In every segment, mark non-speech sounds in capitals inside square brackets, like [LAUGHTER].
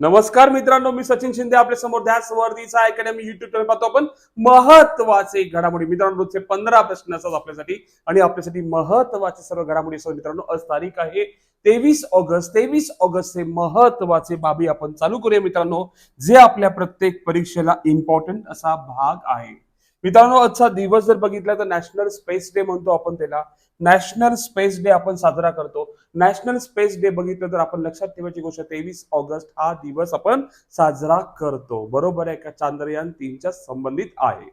नमस्कार मित्रांनो मी सचिन शिंदे आपल्यासमोर ध्यास वर्दीचा अकॅडमी युट्यूब चॅनल पाहतो आपण. महत्त्वाचे घडामोडी. मित्रांनो रोजचे पंधरा प्रश्न असतात आपल्यासाठी आणि आपल्यासाठी महत्त्वाचे सर्व घडामोडी असतात. मित्रांनो आज तारीख आहे तेवीस ऑगस्ट. तेवीस ऑगस्ट हे महत्त्वाचे बाबी आपण चालू करूया मित्रांनो जे आपल्या प्रत्येक परीक्षेला इम्पॉर्टंट असा भाग आहे. मित्रांनो आजचा दिवस जर बघितला तर नॅशनल स्पेस डे म्हणतो आपण त्याला. नॅशनल स्पेस डे आपण साजरा करतो. नॅशनल स्पेस डे बघितलं तर आपण लक्षात ठेवायची गोष्ट तेवीस ऑगस्ट हा दिवस आपण साजरा करतो. बरोबर आहे का? चांद्रयान तीनच्या संबंधित आहे.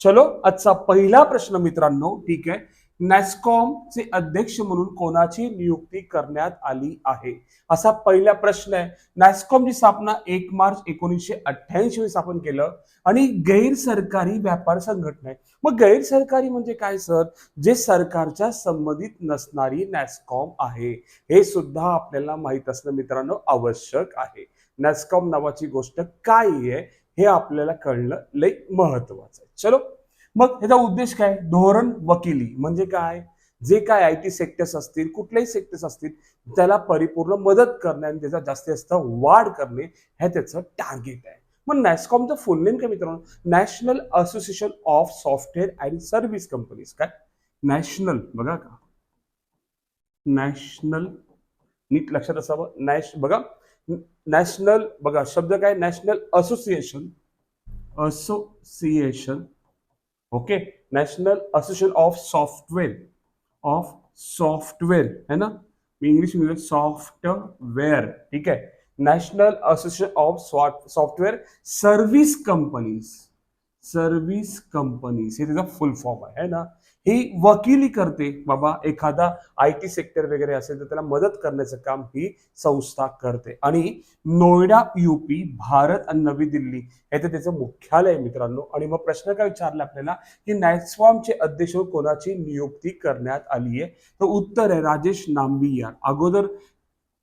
चलो आजचा पहिला प्रश्न मित्रांनो ठीक आहे? नॅस्कॉमचे अध्यक्ष म्हणून कोणाची नियुक्ती करण्यात आली आहे? असा पहिला प्रश्न आहे. नॅस्कॉमची स्थापना एक मार्च एकोणीसशे अठ्ठ्याऐंशी मध्ये स्थापन केलं आणि गैरसरकारी व्यापार संघटना आहे. मग गैरसरकारी म्हणजे काय सर? जे सरकारच्या संबंधित नसणारी नॅस्कॉम आहे. हे सुद्धा आपल्याला माहीत असणं मित्रांनो आवश्यक आहे. नॅस्कॉम नावाची गोष्ट काय आहे हे आपल्याला कळणं लई महत्वाचं आहे. चलो मग ह्याचा उद्देश काय? धोरण वकिली. म्हणजे काय? जे काय आय टी सेक्टर्स असतील कुठलेही सेक्टर्स असतील त्याला परिपूर्ण मदत करणे आणि त्याचा जास्तीत जास्त वाढ करणे हे त्याचं टार्गेट आहे. मग नॅस्कॉमचं फुल नेम काय मित्रांनो? National association of software and service companies काय? नॅशनल बघा का? नॅशनल नीट लक्षात असावं. नॅश बघा. नॅशनल बघा शब्द काय? National association association okay national association of software of software है ना? इंग्लिश में सॉफ्टवेयर ठीक है? National association of software service companies service companies त्याचा फुल फॉर्म है ना? ही वकिली करते. बाबा एखादा आय टी सेक्टर वगैरे असेल तर त्याला मदत करण्याचं काम ही संस्था करते. आणि नोएडा युपी भारत आणि नवी दिल्ली येथे तर त्याचं मुख्यालय आहे मित्रांनो. आणि मग प्रश्न काय विचारला आपल्याला? की नॅक्सफॉर्मचे अध्यक्ष कोणाची नियुक्ती करण्यात आली आहे तर उत्तर आहे राजेश नांबियार अगोदर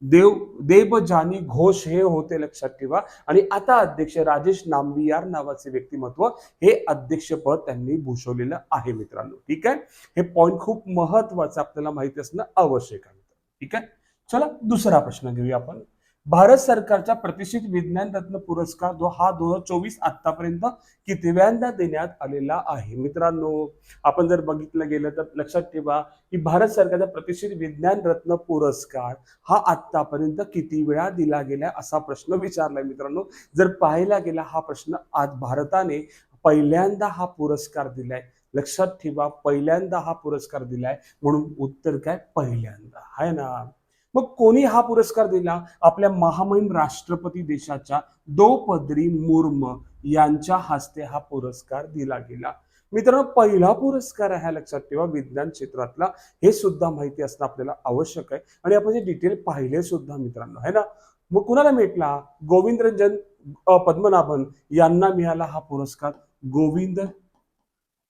देव देवजानी घोष हे होते लक्षात ठेवा. आणि आता अध्यक्ष राजेश नांबियार नावाचे व्यक्तिमत्व हे अध्यक्षपद त्यांनी भूषवलेलं आहे मित्रांनो. ठीक आहे? हे पॉइंट खूप महत्वाचं आपल्याला माहिती असणं आवश्यक आहे. ठीक आहे? चला दुसरा प्रश्न घेऊया आपण. भारत सरकारच्या प्रतिष्ठित विज्ञान रत्न पुरस्कार जो हा दोन हजार चोवीस आतापर्यंत कितव्यांदा देण्यात आलेला आहे. मित्रांनो आपण जर बघितलं गेलं तर लक्षात ठेवा की भारत सरकारचा प्रतिष्ठित विज्ञान रत्न पुरस्कार हा आतापर्यंत किती वेळा दिला गेला असा प्रश्न विचारलाय मित्रांनो. जर पाहायला गेला हा प्रश्न आज भारताने पहिल्यांदा हा पुरस्कार दिलाय. लक्षात ठेवा पहिल्यांदा हा पुरस्कार दिलाय. म्हणून उत्तर काय? पहिल्यांदा. आहे ना? मग कोणी हा पुरस्कार दिला? आपल्या महामहिम राष्ट्रपती देशाच्या दोपदरी मुर्म यांच्या हस्ते हा पुरस्कार दिला गेला. मित्रांनो पहिला पुरस्कार आहे लक्षात ठेवा विज्ञान क्षेत्रातला. हे सुद्धा माहिती असणं आपल्याला आवश्यक आहे. आणि आपण जे डिटेल पाहिले सुद्धा मित्रांनो है ना? मग कुणाला भेटला? गोविंद रंजन पद्मनाभन यांना मिळाला हा पुरस्कार. गोविंद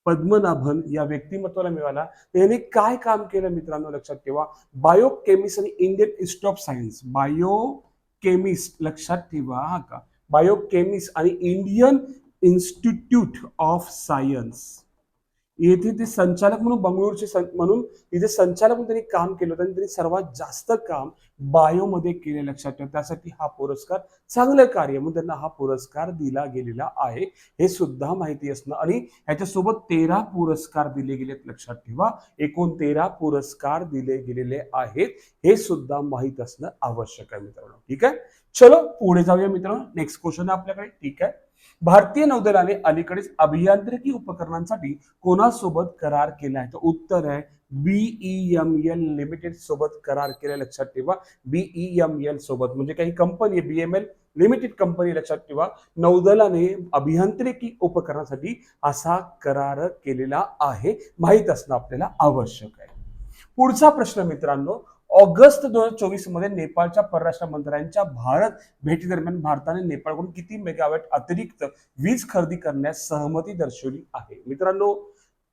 पद्मनाभन या व्यक्तिमत्वाला मिळाला. त्याने काय काम केलं मित्रांनो लक्षात ठेवा. बायोकेमिस्ट आणि Indian Institute of Science biochemist लक्षात ठेवा हा का? बायोकेमिस्ट आणि इंडियन इन्स्टिट्यूट ऑफ सायन्स येथे ते संचालक म्हणून बंगळुरूचे सं- म्हणून तिथे संचालक म्हणून त्यांनी काम केलं होतं आणि त्यांनी सर्वात जास्त काम बायोमध्ये केले लक्षात ठेवा. त्यासाठी हा पुरस्कार चांगलं कार्य म्हणून त्यांना हा पुरस्कार दिला गेलेला आहे. हे सुद्धा माहिती असणं आणि ह्याच्यासोबत तेरा पुरस्कार दिले गेलेत लक्षात ठेवा. एकूण तेरा पुरस्कार दिले गेलेले आहेत. हे सुद्धा माहीत असणं आवश्यक आहे मित्रांनो. ठीक आहे? चलो पुढे जाऊया मित्रांनो. नेक्स्ट क्वेश्चन आहे आपल्याकडे. ठीक आहे? भारतीय नौदलाने अलीकडेच अभियांत्रिकी उपकरणांसाठी कोणासोबत करार केला आहे? तर उत्तर आहे बीईएम एल लिमिटेड सोबत करार केला लक्षात ठेवा. बीईएमएल सोबत म्हणजे काही कंपनी बीएमएल लिमिटेड कंपनी लक्षात ठेवा. नौदलाने अभियांत्रिकी उपकरणासाठी असा करार केलेला आहे. माहीत असणं आपल्याला आवश्यक आहे. पुढचा प्रश्न मित्रांनो ऑगस्ट दोन हजार चोवीसमध्ये नेपाळच्या परराष्ट्र मंत्र्यांच्या भारत भेटी दरम्यान भारताने नेपाळकडून किती मेगावॅट अतिरिक्त वीज खरेदी करण्यास सहमती दर्शवली आहे? मित्रांनो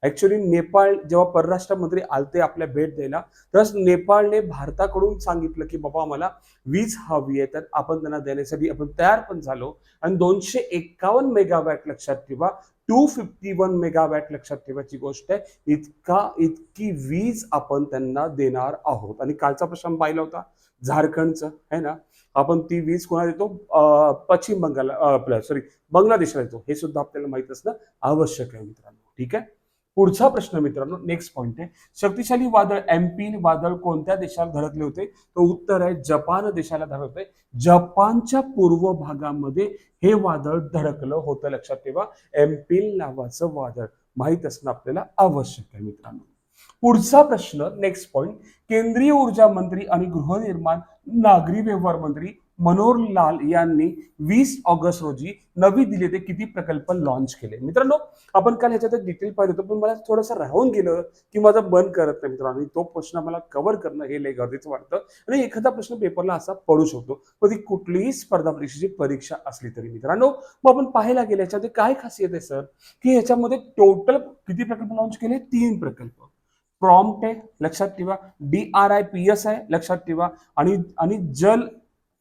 ऍक्च्युली नेपाळ जेव्हा परराष्ट्र मंत्री आलते आपल्या भेट द्यायला तर नेपाळने भारताकडून सांगितलं की बाबा आम्हाला वीज हवी आहे तर आपण त्यांना देण्यासाठी आपण तयार पण झालो. आणि दोनशे एकावन्न मेगावॅट लक्षात ठेवा टू फिफ्टी वन मेगावॅट लक्षात ठेवायची गोष्ट आहे. इतका इतकी वीज आपण त्यांना देणार आहोत. आणि कालचा प्रश्न पाहिला होता झारखंडचं है ना? आपण ती वीज कोणाला देतो? पश्चिम बंगाल आपल्या सॉरी बांगलादेशला देतो. हे सुद्धा आपल्याला माहीत असणं आवश्यक आहे मित्रांनो. ठीक आहे? पुढचा प्रश्न मित्रांनो नेक्स्ट पॉईंट आहे. शक्तिशाली वादळ एम्पिन वादळ कोणत्या देशाला धडकले होते? तो उत्तर आहे जपान देशाला धडकले जपानच्या पूर्व भागामध्ये हे वादळ धडकलं होतं लक्षात ठेवा. एम्पिन नावाचं वादळ माहीत असणं आपल्याला आवश्यक आहे मित्रांनो. पुढचा प्रश्न नेक्स्ट पॉईंट केंद्रीय ऊर्जा मंत्री आणि गृहनिर्माण नागरी व्यवहार मंत्री मनोहर लाल यांनी वीस ऑगस्ट रोजी नवी दिल्ली येथे किती प्रकल्प लॉन्च केले? मित्रांनो आपण काल ह्याच्यात डिटेल पाहिलं होतं पण मला थोडंसं राहून गेलं की माझं मन करत नाही मित्रांनो. तो प्रश्न मला कव्हर करणं हे लय गरजेचं वाटतं. आणि एखादा प्रश्न पेपरला असा पडू शकतो मग ती कुठलीही स्पर्धा परीक्षेची परीक्षा असली तरी. मित्रांनो मग आपण पाहायला गेलं याच्यामध्ये काय खासियत आहे सर की ह्याच्यामध्ये टोटल किती प्रकल्प लॉन्च केले? तीन प्रकल्प. प्रॉम्प्ट आहे लक्षात ठेवा. D R I P S आहे लक्षात ठेवा. आणि आणि जल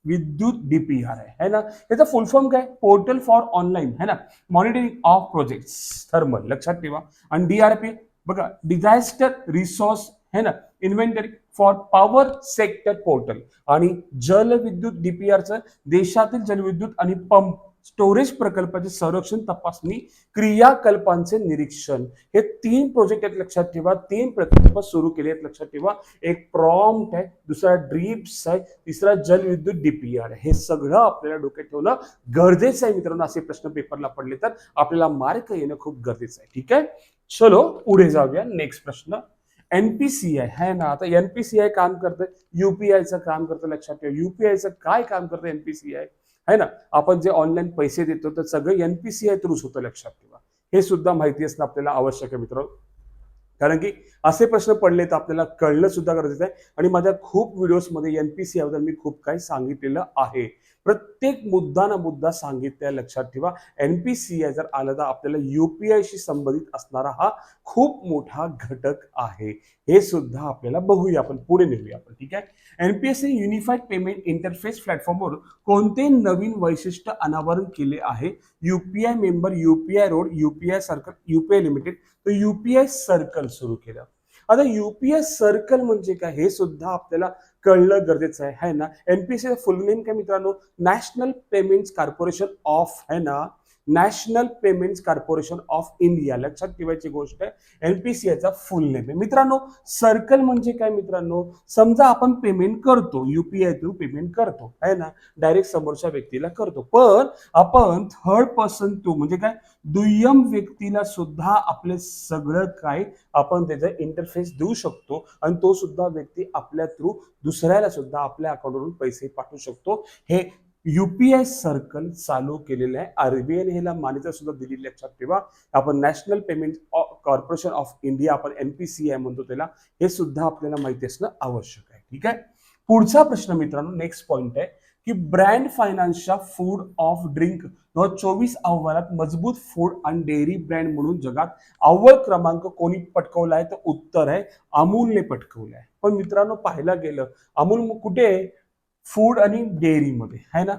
विद्युत डीपीआर आहे. है ना? याचा फुल फॉर्म काय? पोर्टल फॉर ऑनलाईन है ना? मॉनिटरिंग ऑफ प्रोजेक्ट थर्मल लक्षात ठेवा. आणि डीआरपी बघा डिझास्टर रिसोर्स है ना? Inventory for power sector portal आणि जलविद्युत डीपीआरचं देशातील जलविद्युत आणि पंप स्टोरेज प्रकल्पाचे संरक्षण तपासणी क्रियाकल्पांचे निरीक्षण. हे तीन प्रोजेक्ट आहेत लक्षात ठेवा. तीन प्रकल्प सुरू केले आहेत लक्षात ठेवा. एक प्रॉम्प्ट आहे दुसरा ड्रीप्स आहे तिसरा जलविद्युत डीपीआर हे सगळं आपल्याला डोक्यात ठेवणं गरजेचं आहे मित्रांनो. असे प्रश्न पेपरला पडले तर आपल्याला मार्क येणं खूप गरजेचं आहे. ठीक आहे? चलो पुढे जाऊया. नेक्स्ट प्रश्न. एनपीसीआय है ना आता एनपीसीआय काम करतं युपीआयचं काम करतं लक्षात ठेवा. युपीआयचं काय काम करतं एनपीसीआय आहे ना? आपण जे ऑनलाईन पैसे देतो तर सगळं एनपीसीआय थ्रूच होतं लक्षात ठेवा. हे सुद्धा माहिती असणं आपल्याला आवश्यक आहे मित्र कारण की असे प्रश्न पडले तर आपल्याला कळणं सुद्धा गरजेचं आहे. आणि माझ्या खूप व्हिडिओजमध्ये एनपीसी आयबद्दल मी खूप काही सांगितलेलं आहे. प्रत्येक मुद्दा ना मुद्दा सांगितल्या लक्षात ठेवा. एनपीसीआय जर आलं तर आपल्याला युपीआयशी संबंधित असणारा हा खूप मोठा घटक आहे. हे सुद्धा आपल्याला बघूया आपण. पुढे नेऊया आपण. ठीक आहे? एनपीएससी युनिफाईड पेमेंट इंटरफेस प्लॅटफॉर्मवर कोणते नवीन वैशिष्ट्य अनावरण केले आहे. UPI member UPI road UPI circle UPI limited तर युपीआय सर्कल सुरू केलं. आता युपीआय सर्कल म्हणजे काय? हे सुद्धा आपल्याला कळणं गरजेचं आहे है ना? एनपीसी फुल नेम काय मित्रांनो? नॅशनल पेमेंट्स कॉर्पोरेशन ऑफ है ना? National Payments Corporation of India. लक्षात ठेवायची गोष्ट आहे एनपीसीआयचा फुल नेम आहे. मित्रांनो सर्कल म्हणजे काय मित्रांनो? समजा आपण पेमेंट करतो युपीआय थ्रू पेमेंट करतो आहे ना? डायरेक्ट समोरच्या व्यक्तीला करतो. पण आपण थर्ड पर्सन टू म्हणजे काय? दुय्यम व्यक्तीला सुद्धा आपले सगळं काय आपण त्याचा इंटरफेस देऊ शकतो आणि तो सुद्धा व्यक्ती आपल्या थ्रू दुसऱ्याला सुद्धा आपल्या अकाउंटवरून पैसे पाठवू शकतो. हे युपीआय सर्कल चालू केलेलं आहे. आरबीआयने ह्याला मान्यता सुद्धा दिलेली लक्षात ठेवा. आपण National Payment Corporation of India आपण एनपीसीआय म्हणतो त्याला हे सुद्धा आपल्याला माहिती असणं आवश्यक आहे. ठीक आहे? पुढचा प्रश्न मित्रांनो नेक्स्ट पॉइंट आहे की ब्रँड फायनान्सच्या फूड ऑफ ड्रिंक दोन हजार चोवीस अहवालात मजबूत फूड आणि डेअरी ब्रँड म्हणून जगात अव्वल क्रमांक कोणी पटकवला आहे तर उत्तर आहे अमूलने पटकवलं आहे पण मित्रांनो पाहायला गेलं अमूल कुठे आहे? फूड आणि डेअरीमध्ये आहे ना?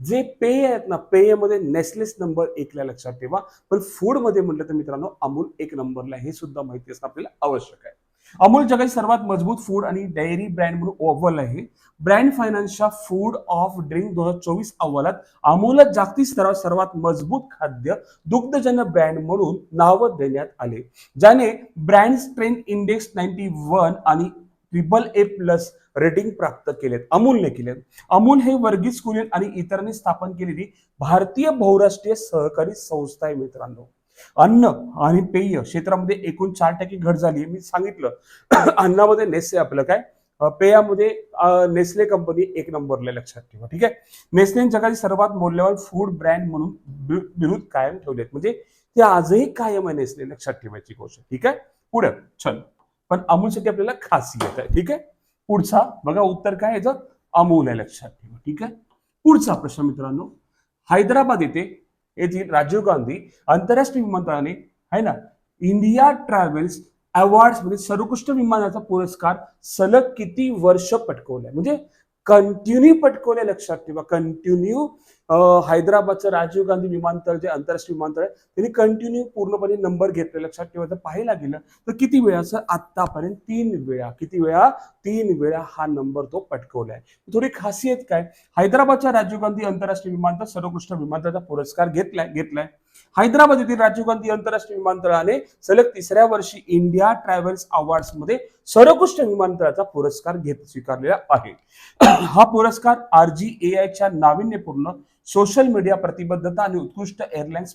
जे पेय आहेत ना पेयमध्ये नेसलेस नंबर एकला लक्षात ठेवा. पण फूडमध्ये म्हटलं तर मित्रांनो अमूल एक नंबरला हे सुद्धा माहिती असणं आपल्याला आवश्यक आहे. अमूल जगाची सर्वात मजबूत फूड आणि डेअरी ब्रँड म्हणून ओव्हल आहे. ब्रँड फायनान्सच्या फूड ऑफ ड्रिंक दोन हजार चोवीस अहवालात अमूलला जागतिक स्तरावर सर्वात मजबूत खाद्य दुग्धजन्य ब्रँड म्हणून नाव देण्यात आले ज्याने brand strength index ninety one आणि ट्रिपल ए प्लस रेटिंग प्राप्त केलेत अमूलने केलेत. अमूल हे वर्गीस कुरियन आणि इतरांनी स्थापन केलेली भारतीय बहुराष्ट्रीय सहकारी संस्था आहे मित्रांनो. अन्न आणि पेय क्षेत्रामध्ये एकूण चार टक्के घट झाली मी सांगितलं [CLEARS THROAT] अन्नामध्ये नेसले आपलं काय? पेयामध्ये नेस्ले कंपनी एक नंबरला लक्षात ठेवा ठीक आहे? नेस्ले जगाची सर्वात मौल्यवान फूड ब्रँड म्हणून विरुद्ध कायम ठेवलेत. म्हणजे ते आजही कायम आहे नेस्ले लक्षात ठेवायची गोष्ट ठीक आहे? पुढे चल. पण अमूलसाठी आपल्याला खासियत आहे ठीक आहे? पुढचा बघा उत्तर काय याचं अमूल आहे लक्षात ठेवा ठीक आहे? पुढचा प्रश्न मित्रांनो हैदराबाद येथे येथील राजीव गांधी आंतरराष्ट्रीय विमानतळाने आहे ना इंडिया ट्रॅव्हल्स अवॉर्ड्समध्ये सर्वोत्कृष्ट विमानाचा पुरस्कार सलग किती वर्ष पटकवलाय? म्हणजे कंटिन्यू पटकवलंय लक्षात ठेवा कंटिन्यू हैदराबादचं राजीव गांधी विमानतळ जे आंतरराष्ट्रीय विमानतळ आहे त्यांनी कंटिन्यू पूर्णपणे नंबर घेतले. लक्षात ठेवायचं पाहायला गेलं तर किती वेळा सर आतापर्यंत तीन वेळा किती वेळा तीन वेळा हा नंबर तो पटकवलाय. थोडी खासियत काय? हैदराबादच्या राजीव गांधी आंतरराष्ट्रीय विमानतळ सर्वोत्कृष्ट विमानतळाचा पुरस्कार घेतलाय घेतलाय. हैदराबाद येथील राजीव गांधी आंतरराष्ट्रीय विमानतळाने सलग तिसऱ्या वर्षी इंडिया ट्रॅव्हल्स अवॉर्ड्समध्ये सर्वोत्कृष्ट विमानतळाचा पुरस्कार घेत स्वीकारलेला आहे. हा पुरस्कार आरजीएआयच्या नाविन्यपूर्ण सोशल मीडिया प्रतिबद्धता आणि उत्कृष्ट एअरलाइन्स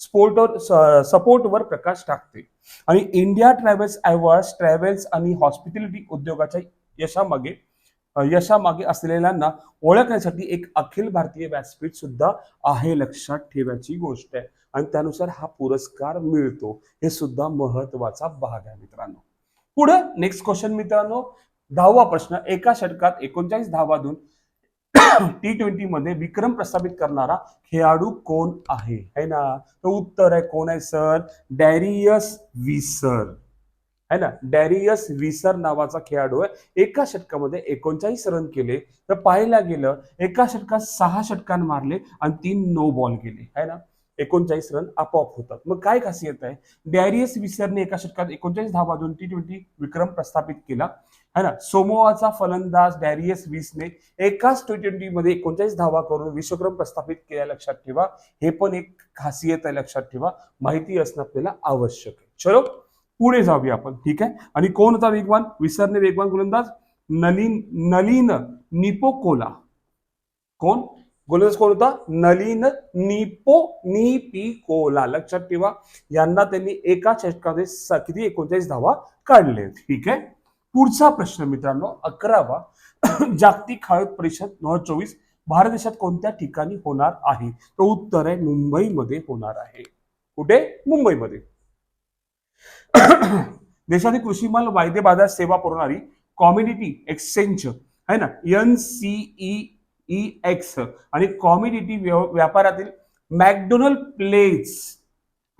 स्पोर्टवर सपोर्टवर प्रकाश टाकते. आणि इंडिया ट्रॅव्हल्स अवॉर्ड्स ट्रॅव्हल्स आणि हॉस्पिटॅलिटी उद्योगाच्या यशामागे यशामागे असलेल्यांना ओळखण्यासाठी एक अखिल भारतीय व्यासपीठ सुद्धा आहे लक्षात ठेवायची गोष्ट आहे. आणि त्यानुसार हा पुरस्कार मिळतो. हे सुद्धा महत्त्वाचा भाग आहे मित्रांनो. पुढे नेक्स्ट क्वेश्चन मित्रांनो. दहावा प्रश्न. एका षटकात एकोणचाळीस धावा देऊन टी ट्वेंटी मध्ये विक्रम प्रस्थापित करणारा खेळाडू कोण आहे? है ना? तर उत्तर आहे कोण आहे सर डॅरियस विसर. है ना? डॅरियस विसर नावाचा खेळाडू आहे. एका षटकामध्ये एकोणचाळीस रन केले. तर पाहायला गेलं एका षटकात सहा षटकां मारले आणि तीन नो बॉल गेले है ना? एकोणचाळीस रन आपोआप होतात. मग काय खासियत आहे? डॅरियस विसरने एका षटकात एकोणचाळीस धावा दोन टी ट्वेंटी विक्रम प्रस्थापित केला. है ना? सोमोआचा फलंदाज डॅरियस वीसने एकाच टी ट्वेंटी मध्ये एकोणचाळीस धावा करून विश्वक्रम प्रस्थापित केल्या लक्षात ठेवा. हे पण एक खासियत आहे लक्षात ठेवा. माहिती असणं आपल्याला आवश्यक आहे. चलो पुढे जाऊया आपण. ठीक आहे? आणि कोण होता वेगवान? विसरणे वेगवान गोलंदाज? नलिन नलिन निपोकोला. कोण? गोलंदाज कोण होता? नलिन निपो निपिकोला. लक्षात ठेवा. यांना त्यांनी एका षटकामध्ये किती? एकोणचाळीस धावा काढले. ठीक आहे? पुढचा प्रश्न मित्रांनो अकरावा. [CLEARS THROAT] जागतिक हळद परिषद दोन हजार चोवीस भारत देशात कोणत्या ठिकाणी होणार आहे? तो उत्तर आहे मुंबईमध्ये होणार आहे. कुठे? मुंबईमध्ये. [CLEARS THROAT] देशातील कृषीमाल वायदे बाजार सेवा पुरवणारी कॉम्युनिटी एक्सचेंज आहे ना? एन सीई एक्स आणि कॉम्युनिटी व्यापारातील मॅकडोनल्ड प्लेस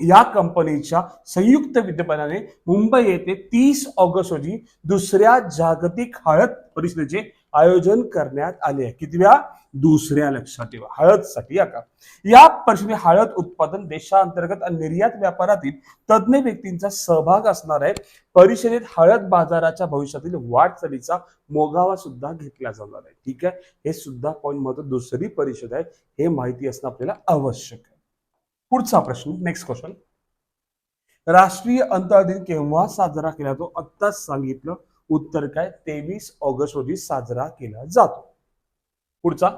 या कंपनीच्या संयुक्त विद्यमानाने मुंबई येथे तीस ऑगस्ट रोजी दुसऱ्या जागतिक हळद परिषदेचे आयोजन करण्यात आले आहे. कितव्या दुसऱ्या लक्षात ठेवा. हळदसाठी या का? या परिषदे हळद उत्पादन देशांतर्गत आणि निर्यात व्यापारातील तज्ज्ञ व्यक्तींचा सहभाग असणार आहे. परिषदेत हळद बाजाराच्या भविष्यातील वाटचालीचा मोगावा सुद्धा घेतला जाणार आहे. ठीक आहे? हे सुद्धा पॉईंट महत्त्व दुसरी परिषद आहे. हे माहिती असणं आपल्याला आवश्यक आहे. पुढचा प्रश्न नेक्स्ट क्वेश्चन राष्ट्रीय अंतराळ दिन केव्हा साजरा केला जातो? आत्ताच सांगितलं उत्तर काय? तेवीस ऑगस्ट रोजी साजरा केला जातो. पुढचा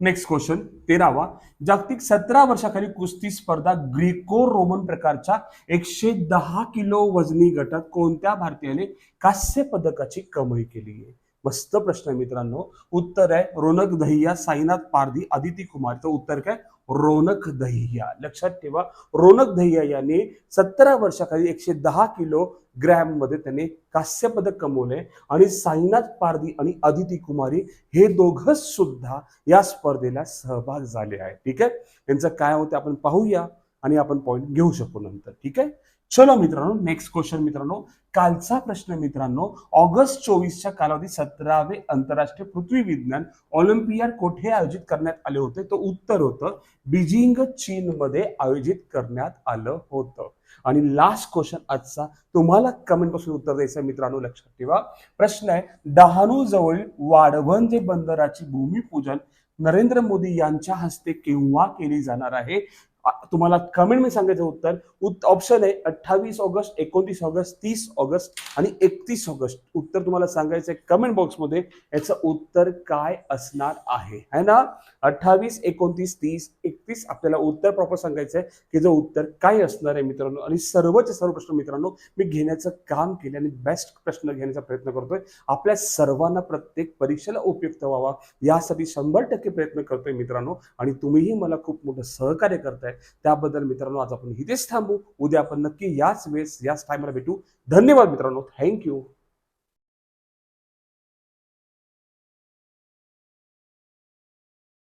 नेक्स्ट क्वेश्चन तेरावा. जागतिक सतरा वर्षाखाली कुस्ती स्पर्धा ग्रीको रोमन प्रकारच्या एकशे दहा किलो वजनी गटात कोणत्या भारतीयाने कांस्य पदकाची कमाई केली आहे? मस्त प्रश्न आहे मित्रांनो. उत्तर आहे रोनक दहिया साईनाथ पारधी आदिती कुमार. तर उत्तर काय? रोनक दहिया. लक्षात ठेवा रोनक दहिया याने सतरा वर्षाखाली एकशे दहा किलो ग्रॅममध्ये त्याने कांस्य पदक कमवले आणि साईनाथ पारधी आणि अदिती कुमारी हे दोघं सुद्धा या स्पर्धेला सहभाग झाले आहे ठीक आहे? त्यांचं काय होतं आपण पाहूया आणि आपण पॉईंट घेऊ शकू नंतर. ठीक आहे? चलो मित्रांनो नेक्स्ट क्वेश्चन मित्रांनो. कालचा प्रश्न मित्रांनो ऑगस्ट चोवीसच्या कालावधी सतरावे आंतरराष्ट्रीय पृथ्वी विज्ञान ऑलिम्पियाड कोठे आयोजित करण्यात आले होते? तो उत्तर होतं बीजिंग चीन मध्ये आयोजित करण्यात आलं होतं. आणि लास्ट क्वेश्चन आजचा तुम्हाला कमेंटपासून उत्तर द्यायचं मित्रांनो लक्षात ठेवा. प्रश्न आहे डहाणू जवळील वाढवण जे बंदराची भूमिपूजन नरेंद्र मोदी यांच्या हस्ते केव्हा केली जाणार आहे? तुम्हाला कमेंट मी सांगायचं उत्तर ऑप्शन आहे अठ्ठावीस ऑगस्ट एकोणतीस ऑगस्ट तीस ऑगस्ट आणि एकतीस ऑगस्ट. उत्तर तुम्हाला सांगायचं आहे कमेंट बॉक्समध्ये याचं उत्तर काय असणार आहे? है ना? अठ्ठावीस एकोणतीस तीस एकतीस आपल्याला उत्तर प्रॉपर सांगायचं आहे की जो उत्तर काय असणार आहे मित्रांनो? आणि सर्वचे सर्व प्रश्न मित्रांनो मी घेण्याचं काम केले आणि बेस्ट प्रश्न घेण्याचा प्रयत्न करतोय. आपल्या सर्वांना प्रत्येक परीक्षेला उपयुक्त व्हावा यासाठी शंभर टक्के प्रयत्न करतोय मित्रांनो. आणि तुम्हीही मला खूप मोठं सहकार्य करताय. त्याबद्दल मित्रांनो आज आपण इथेच थांबू. उद्या आपण नक्की याच वेळेस याच टायमाला भेटू. धन्यवाद मित्रांनो. थँक्यू